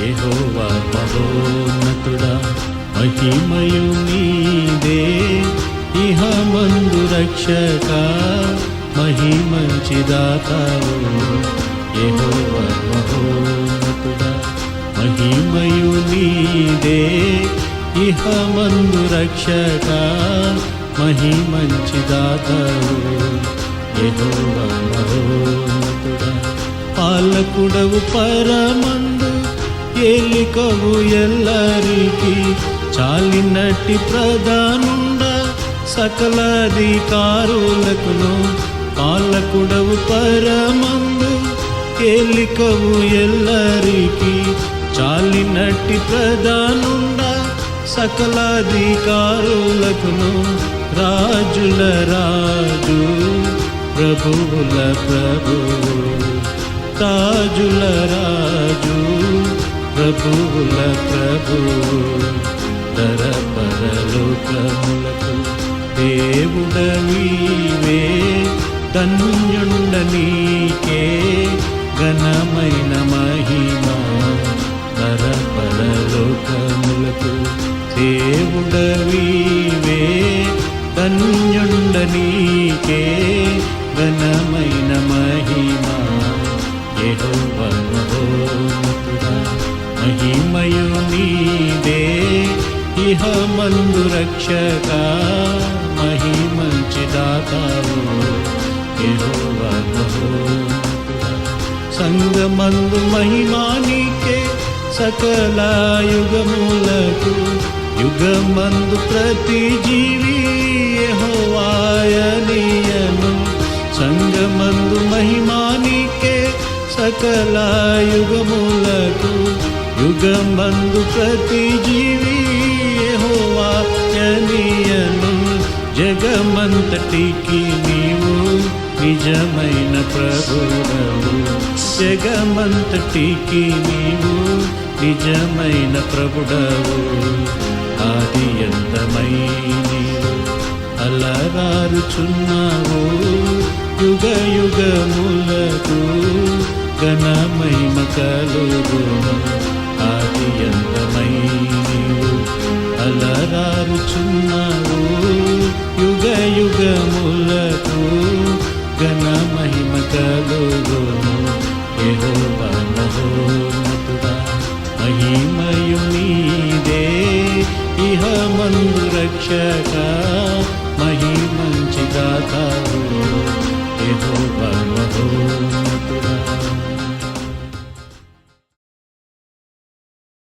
యెహోవా మహోన్నతుడా మహిమయు నీదే ఇహ మందు రక్షక మహిమంచిదాతావు. యెహోవా మహోన్నతుడా మహిమయు నీదే ఇహ మందు రక్షక మహిమంచిదాతావు. యెహోవా మహోన్నతుడా పాలకుడవు పరమందు తేలికవు ఎల్లరికి చాలినట్టి ప్రధానుండ సకలాధికారులకును పాలకుడవు పరమందు ఏలికవు ఎల్లరికి చాలినట్టి ప్రధానుండ సకలాధికారులకును రాజుల రాజు ప్రభువుల ప్రభు రాజుల రాజు. ప్రభువుల ప్రభు తర పరలోకములకు దేవుడవీవే ధన్యుండ నీకే ఘనమైన మహిమ. తర పరలోకములకు దేవుడవీవే ధన్యుండ నీకే ఘనమైన మహిమ. యెహోవా మహిమయు నీదే ఇహ మందు రక్షక మహిమంచిదాతావు యెహోవా మహోన్నతుడా సంగమందు మహిమానికే సకల యుగములకు యుగమందు ప్రతి జీవి హోవాయనియను సంగమందు మహిమానికే సకల యుగములకు యుగమందు ప్రతి జీవి యెహోవాయనియను జగమంతటికి నీవు నిజమైన ప్రభుడవు జగమంతటికి నీవు నిజమైన ప్రభుడవు. ఆది ఎంతమై నీవు అలరారుచున్నావు. యుగ యుగములకు ఘనమై కలుగును. ప్రభువులకు ఘన మహిమ కలుగును. యెహోవా మహోన్నతుడా మహిమయు నీదే. ఇహ మందు రక్షక మహిమంచి దాతా.